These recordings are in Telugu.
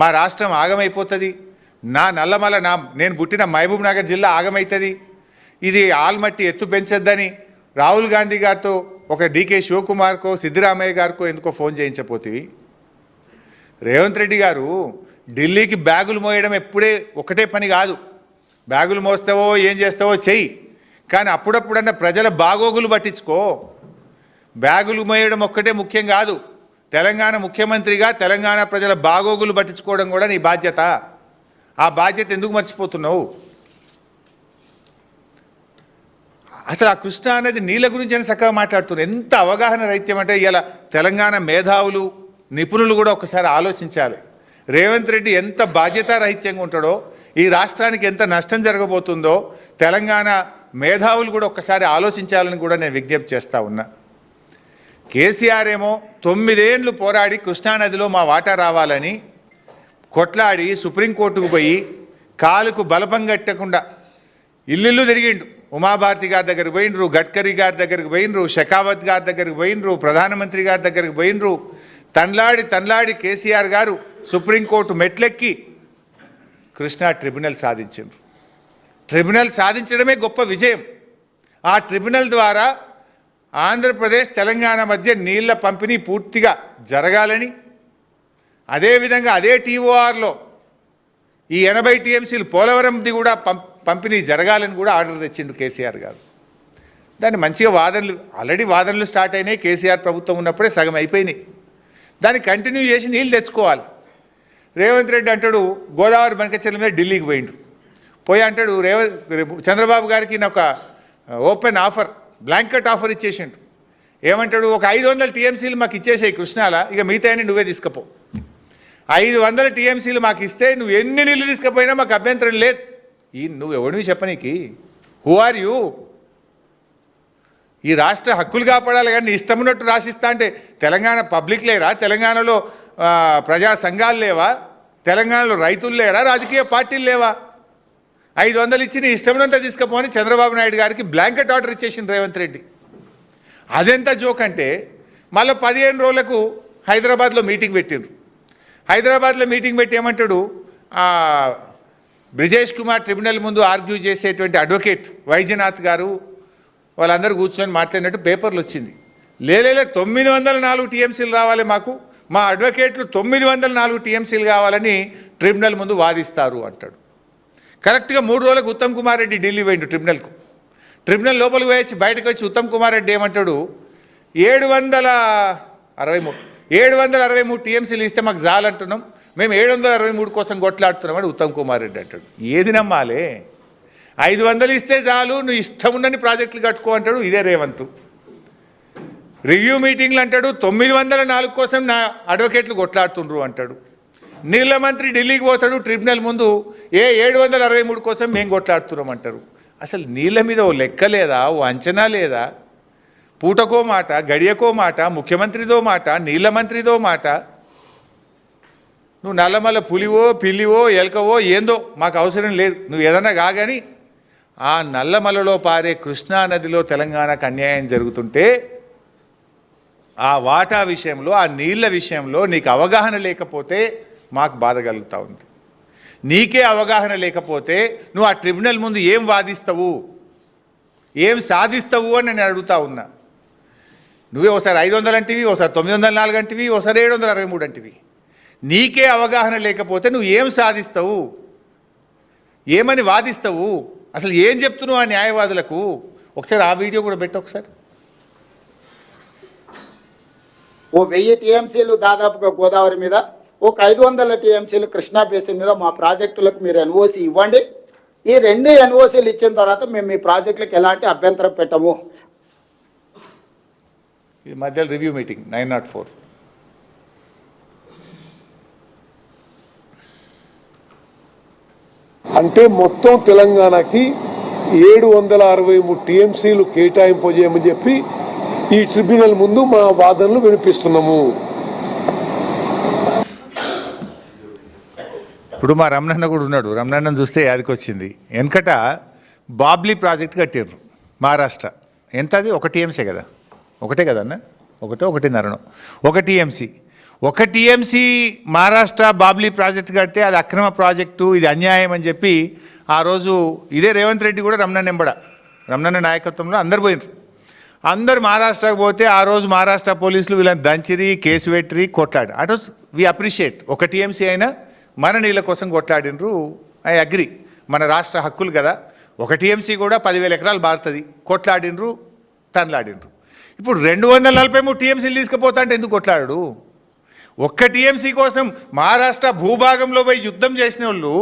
మా రాష్ట్రం ఆగమైపోతుంది. నా నల్లమల నా నేను పుట్టిన మహబూబ్ నగర్ జిల్లా ఆగమవుతుంది ఇది ఆల్మట్టి ఎత్తు పెంచొద్దని రాహుల్ గాంధీ గారితో ఒక డీకే శివకుమార్కో సిద్ధరామయ్య గారికో ఎందుకో ఫోన్ చేయించపోతివి రేవంత్ రెడ్డి గారు ఢిల్లీకి బ్యాగులు మోయడం ఎప్పుడే ఒకటే పని కాదు. బ్యాగులు మోస్తావో ఏం చేస్తావో చెయ్యి. కానీ అప్పుడప్పుడన్నా ప్రజల బాగోగులు పట్టించుకో బ్యాగులు మోయడం ఒక్కటే ముఖ్యం కాదు. తెలంగాణ ముఖ్యమంత్రిగా తెలంగాణ ప్రజల బాగోగులు పట్టించుకోవడం కూడా నీ బాధ్యత. ఆ బాధ్యత ఎందుకు మర్చిపోతున్నావు? అసలు ఆ కృష్ణ అనేది నీళ్ళ గురించి అని చక్కగా మాట్లాడుతున్నారు. ఎంత అవగాహన రైత్యం అంటే ఇలా తెలంగాణ మేధావులు నిపుణులు కూడా ఒకసారి ఆలోచించాలి. రేవంత్ రెడ్డి ఎంత బాధ్యతారహిత్యంగా ఉంటాడో ఈ రాష్ట్రానికి ఎంత నష్టం జరగబోతుందో తెలంగాణ మేధావులు కూడా ఒక్కసారి ఆలోచించాలని కూడా నేను విజ్ఞప్తి చేస్తా ఉన్నా. కేసీఆర్ ఏమో తొమ్మిదేండ్లు పోరాడి కృష్ణానదిలో మా వాటా రావాలని కొట్లాడి సుప్రీంకోర్టుకు పోయి కాలుకు బలపం కట్టకుండా ఇల్లు తిరిగిండు. ఉమాభారతి గారి దగ్గరికి పోయినరు గడ్కరీ గారి దగ్గరికి పోయినరు షెకావత్ గారి దగ్గరికి పోయినరు ప్రధానమంత్రి గారి దగ్గరికి పోయినరు తన్లాడి తన్లాడి కేసీఆర్ గారు సుప్రీంకోర్టు మెట్లెక్కి కృష్ణా ట్రిబ్యునల్ సాధించారు ట్రిబ్యునల్ సాధించడమే గొప్ప విజయం. ఆ ట్రిబ్యునల్ ద్వారా ఆంధ్రప్రదేశ్ తెలంగాణ మధ్య నీళ్ళ పంపిణీ పూర్తిగా జరగాలని అదేవిధంగా అదే టీఓఆర్లో ఈ ఎనభై టీఎంసీలు పోలవరంది కూడా పంపిణీ జరగాలని కూడా ఆర్డర్ తెచ్చిండు కేసీఆర్ గారు. దాన్ని మంచిగా వాదనలు ఆల్రెడీ వాదనలు స్టార్ట్ అయినాయి కేసీఆర్ ప్రభుత్వం ఉన్నప్పుడే సగం అయిపోయినాయి. దాన్ని కంటిన్యూ చేసి నీళ్ళు తెచ్చుకోవాలి. రేవంత్ రెడ్డి అంటాడు గోదావరి బంకచెర్ల మీద ఢిల్లీకి పోయిండు. పోయి అంటాడు రేవంత్ చంద్రబాబు గారికి నాకు ఒక ఓపెన్ ఆఫర్. బ్లాంకెట్ ఆఫర్ ఇచ్చేసిండు. ఏమంటాడు ఒక ఐదు వందల టీఎంసీలు మాకు ఇచ్చేసాయి కృష్ణాల ఇక మిగతా నువ్వే తీసుకపో. ఐదు వందల టీఎంసీలు మాకు ఇస్తే నువ్వు ఎన్ని నీళ్ళు తీసుకుపోయినా మాకు అభ్యంతరం లేదు. ఈ నువ్వు ఎవడివి చెప్పనీకి హూ ఆర్ యూ ఈ రాష్ట్ర హక్కులు కాపాడాలి కానీ నీ ఇష్టం ఉన్నట్టు రాసిస్తా అంటే తెలంగాణ పబ్లిక్ లేరా? తెలంగాణలో ప్రజా సంఘాలు లేవా? తెలంగాణలో రైతులు లేరా? రాజకీయ పార్టీలు లేవా? ఐదు వందలు ఇచ్చి నీ ఇష్టమునంత తీసుకుపోని చంద్రబాబు నాయుడు గారికి బ్లాంకెట్ ఆర్డర్ ఇచ్చేసింది రేవంత్ రెడ్డి. అదెంత జోక్ అంటే మళ్ళీ పదిహేను రోజులకు హైదరాబాద్లో మీటింగ్ పెట్టిండ్రు. హైదరాబాద్లో మీటింగ్ పెట్టి ఏమంటాడు? బ్రిజేష్ కుమార్ ట్రిబ్యునల్ ముందు ఆర్గ్యూ చేసేటువంటి అడ్వకేట్ వైద్యనాథ్ గారు వాళ్ళందరూ కూర్చొని మాట్లాడినట్టు పేపర్లు వచ్చింది. లేలేలే తొమ్మిది వందల నాలుగు టీఎంసీలు రావాలి మాకు. మా అడ్వకేట్లు తొమ్మిది వందల నాలుగు టీఎంసీలు కావాలని ట్రిబ్యునల్ ముందు వాదిస్తారు అంటాడు. కరెక్ట్గా మూడు రోజులకు ఉత్తమ్ కుమార్ రెడ్డి ఢిల్లీ పోయిండు ట్రిబ్యునల్కు. ట్రిబ్యునల్ లోపలికి పోయొచ్చి బయటకు వచ్చి ఉత్తమ్ కుమార్ రెడ్డి ఏమంటాడు? ఏడు వందల అరవై మూడు ఏడు వందల అరవై మూడు టీఎంసీలు ఇస్తే మాకు జాలంటున్నాం మేము ఏడు వందల అరవై మూడు కోసం కొట్లాడుతున్నామని ఉత్తమ్ కుమార్ రెడ్డి అంటాడు. ఏది నమ్మాలే? ఐదు వందలు ఇస్తే చాలు నువ్వు ఇష్టం ఉండని ప్రాజెక్టులు కట్టుకో అంటాడు ఇదే రేవంతు. రివ్యూ మీటింగ్లు అంటాడు తొమ్మిది వందల నాలుగు కోసం నా అడ్వకేట్లు కొట్లాడుతుండ్రు అంటాడు. నీళ్ళ మంత్రి ఢిల్లీకి పోతాడు ట్రిబ్యునల్ ముందు ఏ ఏడు వందల అరవై మూడు కోసం మేము కొట్లాడుతున్నాం అంటారు అసలు నీళ్ళ మీద ఓ లెక్క లేదా? ఓ అంచనా లేదా? పూటకో మాట గడియకో మాట ముఖ్యమంత్రిదో మాట నీళ్ళ మంత్రిదో మాట? నువ్వు నల్లమల్ల పులివో పిల్లివో ఎలకవో ఏందో మాకు అవసరం లేదు. నువ్వు ఏదన్నా కాగాని ఆ నల్లమలలో పారే కృష్ణా నదిలో తెలంగాణకు అన్యాయం జరుగుతుంటే ఆ వాటా విషయంలో ఆ నీళ్ళ విషయంలో నీకు అవగాహన లేకపోతే మాకు బాధ కలుగుతూ ఉంది. నీకే అవగాహన లేకపోతే నువ్వు ఆ ట్రిబ్యునల్ ముందు ఏం వాదిస్తావు? ఏం సాధిస్తావు అని నేను అడుగుతా ఉన్నా. నువ్వే ఒకసారి ఐదు వందలు అంటివి ఒకసారి తొమ్మిది వందల నాలుగు అంటివి ఒకసారి ఏడు వందల అరవై మూడు అంటివి. నీకే అవగాహన లేకపోతే నువ్వు ఏం సాధిస్తావు? ఏమని వాదిస్తావు? అసలు ఏం చెప్తున్నావు ఆ న్యాయవాదులకు? ఒకసారి ఆ వీడియో కూడా పెట్టు ఒకసారి. ఓ వెయ్యి టీఎంసీలు దాదాపుగా గోదావరి మీద ఒక ఐదు వందల టీఎంసీలు కృష్ణా బేసిన్ మీద మా ప్రాజెక్టులకు మీరు ఎన్ఓసి ఇవ్వండి. ఈ రెండు ఎన్ఓసీలు ఇచ్చిన తర్వాత మేము మీ ప్రాజెక్టులకు ఎలాంటి అభ్యంతరం పెట్టము. ఇది మధ్యలో review meeting nine not four. అంటే మొత్తం తెలంగాణకి ఏడు వందల అరవై మూడు టీఎంసీలు కేటాయింపజేయమని చెప్పి ఈ ట్రిబ్యునల్ ముందు మా వాదనలు వినిపిస్తున్నాము. ఇప్పుడు మా రమణన్న కూడా ఉన్నాడు. రమణన్న చూస్తే యాదికి వచ్చింది. వెనకట బాబ్లీ ప్రాజెక్ట్ కట్టారు మహారాష్ట్ర. ఎంత అది? ఒక టీఎంసీ కదా. ఒకటే కదన్న ఒకటే ఒకటిన్నరను. ఒక టీఎంసీ. ఒక టీఎంసీ మహారాష్ట్ర బాబ్లీ ప్రాజెక్ట్ కడితే అది అక్రమ ప్రాజెక్టు ఇది అన్యాయం అని చెప్పి ఆ రోజు ఇదే రేవంత్ రెడ్డి కూడా రమణ నింబడ రమణ నాయకత్వంలో అందరు పోయినారు అందరు మహారాష్ట్రకు పోతే ఆ రోజు మహారాష్ట్ర పోలీసులు వీళ్ళని దంచిరి కేసు పెట్టిరి కొట్లాడి. అటు వి అప్రిషియేట్. ఒక టీఎంసీ అయినా మన నీళ్ళ కోసం కొట్లాడినరు. I agree. మన రాష్ట్ర హక్కులు కదా. ఒక టీఎంసీ కూడా పదివేల ఎకరాలు బారుతుంది. కొట్లాడినరు తనలాడినరు. ఇప్పుడు రెండు వందల నలభై మూడు టీఎంసీలు తీసుకుపోతా అంటే ఎందుకు కొట్లాడు ఒక్క టీఎంసీ కోసం మహారాష్ట్ర భూభాగంలో పోయి యుద్ధం చేసిన వాళ్ళు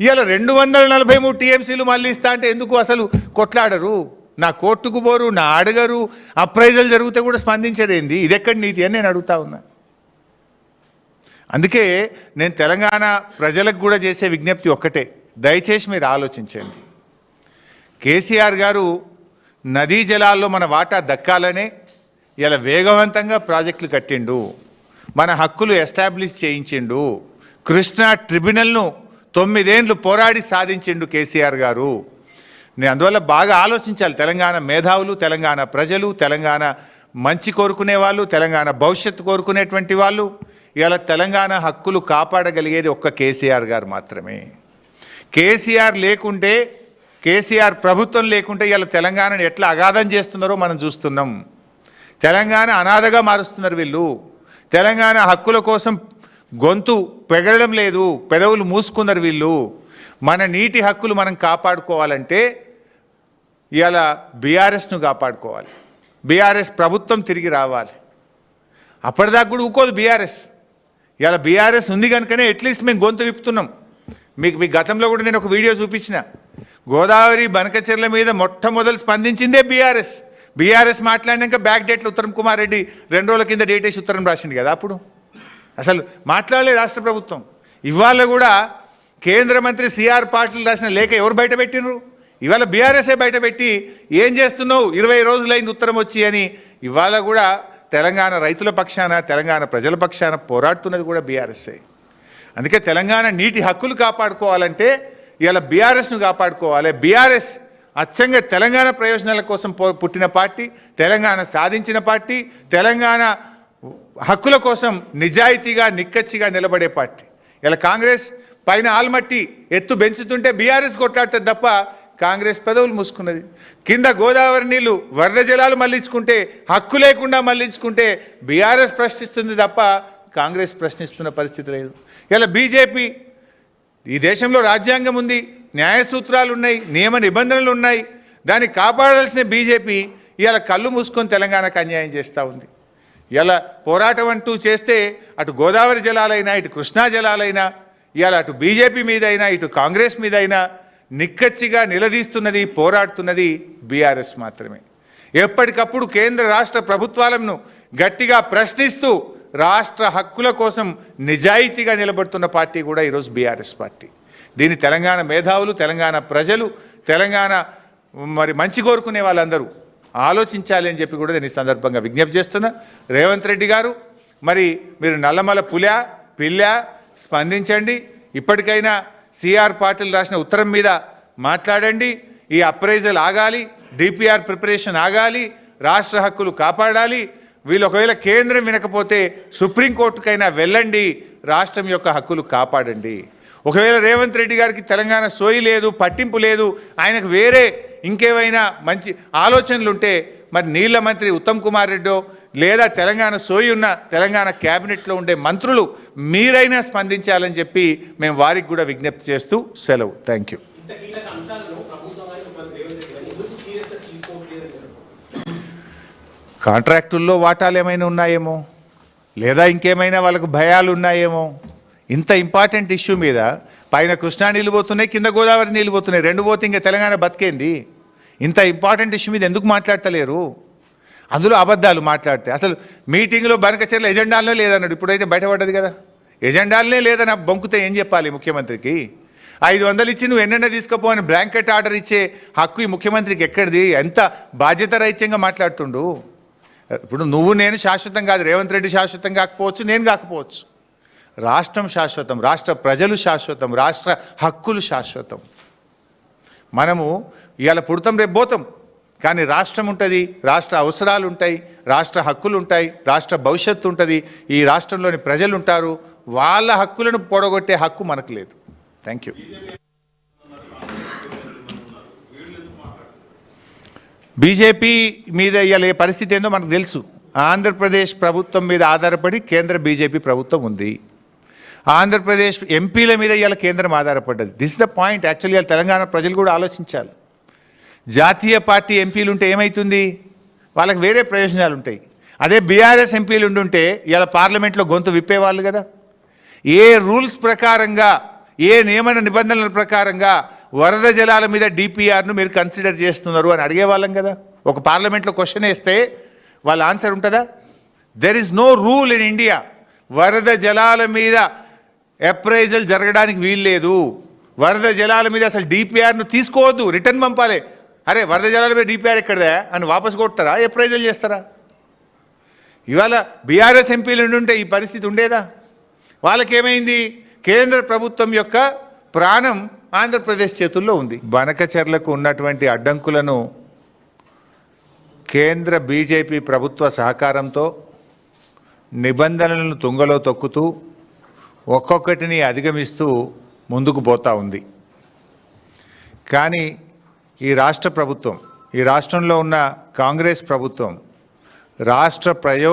ఇవాళ రెండు వందల నలభై మూడు టీఎంసీలు మళ్ళీ ఇస్తా అంటే ఎందుకు అసలు కొట్లాడరు? నా కోర్టుకు పోరు నా అడగరు అప్రైజల్ జరిగితే కూడా స్పందించరేంది? ఇది ఎక్కడి నీతి అని నేను అడుగుతా ఉన్నా. అందుకే నేను తెలంగాణ ప్రజలకు కూడా చేసే విజ్ఞప్తి ఒక్కటే. దయచేసి మీరు ఆలోచించండి. కేసీఆర్ గారు నదీ జలాల్లో మన వాటా దక్కాలనే ఇలా వేగవంతంగా ప్రాజెక్టులు కట్టిండు. మన హక్కులు ఎస్టాబ్లిష్ చేయించిండు. కృష్ణా ట్రిబ్యునల్ను తొమ్మిదేండ్లు పోరాడి సాధించిండు కేసీఆర్ గారు. నేను అందువల్ల బాగా ఆలోచించాలి. తెలంగాణ మేధావులు తెలంగాణ ప్రజలు తెలంగాణ మంచి కోరుకునే వాళ్ళు తెలంగాణ భవిష్యత్తు కోరుకునేటువంటి వాళ్ళు. ఇవాళ తెలంగాణ హక్కులు కాపాడగలిగేది ఒక్క కేసీఆర్ గారు మాత్రమే. కేసీఆర్ లేకుంటే కేసీఆర్ ప్రభుత్వం లేకుంటే ఇలా తెలంగాణను ఎట్లా అగాధం చేస్తున్నారో మనం చూస్తున్నాం. తెలంగాణ అనాథగా మారుస్తున్నారు వీళ్ళు. తెలంగాణ హక్కుల కోసం గొంతు పెగలడం లేదు పెదవులు మూసుకున్నారు వీళ్ళు. మన నీటి హక్కులు మనం కాపాడుకోవాలంటే ఇవాళ బీఆర్ఎస్ను కాపాడుకోవాలి. బీఆర్ఎస్ ప్రభుత్వం తిరిగి రావాలి. అప్పటిదాకా కూడా ఊకోదు బీఆర్ఎస్. ఇవాళ బీఆర్ఎస్ ఉంది కనుకనే అట్లీస్ట్ మేము గొంతు విప్పుతున్నాం. మీకు మీ గతంలో కూడా నేను ఒక వీడియో చూపించిన. గోదావరి బనకచెర్ల మీద మొట్టమొదలు స్పందించిందే బీఆర్ఎస్. బీఆర్ఎస్ మాట్లాడినాక బ్యాక్ డేట్లు ఉత్తరం కుమార్ రెడ్డి రెండు రోజుల కింద డేట్ వేసి ఉత్తరం రాసింది కదా అప్పుడు. అసలు మాట్లాడలే రాష్ట్ర ప్రభుత్వం. ఇవాళ కూడా కేంద్ర మంత్రి సిఆర్ పాటిల్ రాసిన లేఖ ఎవరు బయట పెట్టినరు ఇవాళ బీఆర్ఎస్ఏ బయట పెట్టి ఏం చేస్తున్నావు? ఇరవై రోజులైంది ఉత్తరం వచ్చి అని ఇవాళ కూడా తెలంగాణ రైతుల పక్షాన తెలంగాణ ప్రజల పక్షాన పోరాడుతున్నది కూడా బీఆర్ఎస్ఏ. అందుకే తెలంగాణ నీటి హక్కులు కాపాడుకోవాలంటే ఇవాళ బీఆర్ఎస్ను కాపాడుకోవాలి. బీఆర్ఎస్ అచ్చంగా తెలంగాణ ప్రయోజనాల కోసం పో- పుట్టిన పార్టీ తెలంగాణ సాధించిన పార్టీ తెలంగాణ హక్కుల కోసం నిజాయితీగా నిక్కచ్చిగా నిలబడే పార్టీ. ఇలా కాంగ్రెస్ పైన ఆల్మట్టి ఎత్తు పెంచుతుంటే బీఆర్ఎస్ కొట్లాడుతుంది తప్ప కాంగ్రెస్ పెదవులు మూసుకున్నది. కింద గోదావరి నీళ్ళు వరద జలాలు మళ్ళించుకుంటే హక్కు లేకుండా మళ్ళించుకుంటే బీఆర్ఎస్ ప్రశ్నిస్తుంది తప్ప కాంగ్రెస్ ప్రశ్నిస్తున్న పరిస్థితి లేదు. ఇలా బీజేపీ ఈ దేశంలో రాజ్యాంగం ఉంది న్యాయ సూత్రాలు ఉన్నాయి నియమ నిబంధనలు ఉన్నాయి దాన్ని కాపాడాల్సిన బీజేపీ ఇవాళ కళ్ళు మూసుకొని తెలంగాణకు అన్యాయం చేస్తూ ఉంది. ఇలా పోరాటం అంటూ చేస్తే అటు గోదావరి జలాలైనా ఇటు కృష్ణా జలాలైనా ఇవాళ అటు బీజేపీ మీదైనా ఇటు కాంగ్రెస్ మీదైనా నిక్కచ్చిగా నిలదీస్తున్నది పోరాడుతున్నది బీఆర్ఎస్ మాత్రమే. ఎప్పటికప్పుడు కేంద్ర రాష్ట్ర ప్రభుత్వాలను గట్టిగా ప్రశ్నిస్తూ రాష్ట్ర హక్కుల కోసం నిజాయితీగా నిలబడుతున్న పార్టీ కూడా ఈరోజు బీఆర్ఎస్ పార్టీ. దీన్ని తెలంగాణ మేధావులు తెలంగాణ ప్రజలు తెలంగాణ మరి మంచి కోరుకునే వాళ్ళందరూ ఆలోచించాలి అని చెప్పి కూడా నేను ఈ సందర్భంగా విజ్ఞప్తి చేస్తున్నా. రేవంత్ రెడ్డి గారు మరి మీరు నల్లమల పులా పిల్ల స్పందించండి. ఇప్పటికైనా సిఆర్ పాటిల్ రాసిన ఉత్తరం మీద మాట్లాడండి ఈ అప్రైజల్ ఆగాలి డిపిఆర్ ప్రిపరేషన్ ఆగాలి రాష్ట్ర హక్కులు కాపాడాలి వీళ్ళు ఒకవేళ కేంద్రం వినకపోతే సుప్రీంకోర్టుకైనా వెళ్ళండి రాష్ట్రం యొక్క హక్కులు కాపాడండి. ఒకవేళ రేవంత్ రెడ్డి గారికి తెలంగాణ సోయి లేదు పట్టింపు లేదు ఆయనకు వేరే ఇంకేమైనా మంచి ఆలోచనలు ఉంటే మరి నీళ్ళ మంత్రి ఉత్తమ్ కుమార్ రెడ్డో లేదా తెలంగాణ సోయి ఉన్న తెలంగాణ క్యాబినెట్లో ఉండే మంత్రులు మీరైనా స్పందించాలని చెప్పి మేము వారికి కూడా విజ్ఞప్తి చేస్తూ సెలవు. థ్యాంక్ యూ కాంట్రాక్టుల్లో వాటాలు ఏమైనా ఉన్నాయేమో? లేదా ఇంకేమైనా వాళ్ళకు భయాలు ఉన్నాయేమో? ఇంత ఇంపార్టెంట్ ఇష్యూ మీద పైన కృష్ణా నీళ్ళు పోతున్నాయి కింద గోదావరి నీళ్ళు పోతున్నాయి రెండు పోతే ఇంకా తెలంగాణ బతికేంది? ఇంత ఇంపార్టెంట్ ఇష్యూ మీద ఎందుకు మాట్లాడతలేరు? అందులో అబద్ధాలు మాట్లాడితే. అసలు మీటింగ్లో బనకచర్ల ఎజెండాలనే లేదన్నాడు. ఇప్పుడైతే బయటపడ్డది కదా. ఎజెండాలనే లేదని బొంకుతే ఏం చెప్పాలి ముఖ్యమంత్రికి? ఐదు వందలు ఇచ్చి నువ్వు ఎన్నెన్న తీసుకుపో అని బ్లాంకెట్ ఆర్డర్ ఇచ్చే హక్కు ఈ ముఖ్యమంత్రికి ఎక్కడిది? ఎంత బాధ్యత రహిత్యంగా మాట్లాడుతుండు? ఇప్పుడు నువ్వు నేను శాశ్వతం కాదు. రేవంత్ రెడ్డి శాశ్వతం కాకపోవచ్చు నేను కాకపోవచ్చు. రాష్ట్రం శాశ్వతం రాష్ట్ర ప్రజలు శాశ్వతం రాష్ట్ర హక్కులు శాశ్వతం. మనము ఇవాళ పుడతాం రేపు పోతాం. కానీ రాష్ట్రం ఉంటుంది రాష్ట్ర అవసరాలు ఉంటాయి రాష్ట్ర హక్కులు ఉంటాయి రాష్ట్ర భవిష్యత్తు ఉంటుంది. ఈ రాష్ట్రంలోని ప్రజలు ఉంటారు. వాళ్ళ హక్కులను పొడగొట్టే హక్కు మనకు లేదు. థ్యాంక్ యూ బీజేపీ మీద ఇవాళ ఏ పరిస్థితి ఏందో మనకు తెలుసు. ఆంధ్రప్రదేశ్ ప్రభుత్వం మీద ఆధారపడి కేంద్ర బీజేపీ ప్రభుత్వం ఉంది. ఆంధ్రప్రదేశ్ ఎంపీల మీద ఇవాళ కేంద్రం ఆధారపడ్డది. దిస్ ద పాయింట్ యాక్చువల్లీ ఇవాళ తెలంగాణ ప్రజలు కూడా ఆలోచించాలి. జాతీయ పార్టీ ఎంపీలు ఉంటే ఏమవుతుంది వాళ్ళకి వేరే ప్రయోజనాలు ఉంటాయి అదే బీఆర్ఎస్ ఎంపీలు ఉండుంటే ఇలా పార్లమెంట్లో గొంతు విప్పేవాళ్ళు కదా. ఏ రూల్స్ ప్రకారంగా ఏ నియమ నిబంధనల ప్రకారంగా వరద జలాల మీద డిపిఆర్ను మీరు కన్సిడర్ చేస్తున్నారు అని అడిగేవాళ్ళం కదా. ఒక పార్లమెంట్లో క్వశ్చన్ వేస్తే వాళ్ళ ఆన్సర్ ఉంటుందా? There is no rule in India వరద జలాల మీద అప్రైజల్ జరగడానికి వీల్లేదు. వరద జలాల మీద అసలు డిపిఆర్ను తీసుకోవద్దు రిటర్న్ పంపాలి. అరే వరద జలాల మీద డిపిఆర్ ఎక్కడదా? అని వాపస్ కొడతారా? అప్రైజల్ చేస్తారా? ఇవాళ బీఆర్ఎస్ ఎంపీలు ఉంటే ఈ పరిస్థితి ఉండేదా? వాళ్ళకేమైంది? కేంద్ర ప్రభుత్వం యొక్క ప్రాణం ఆంధ్రప్రదేశ్ చేతుల్లో ఉంది. బనకచర్లకు ఉన్నటువంటి అడ్డంకులను కేంద్ర బీజేపీ ప్రభుత్వ సహకారంతో నిబంధనలను తుంగలో తొక్కుతూ ఒక్కొక్కటిని అధిగమిస్తూ ముందుకు పోతా ఉంది. కానీ ఈ రాష్ట్ర ప్రభుత్వం ఈ రాష్ట్రంలో ఉన్న కాంగ్రెస్ ప్రభుత్వం రాష్ట్ర ప్రయో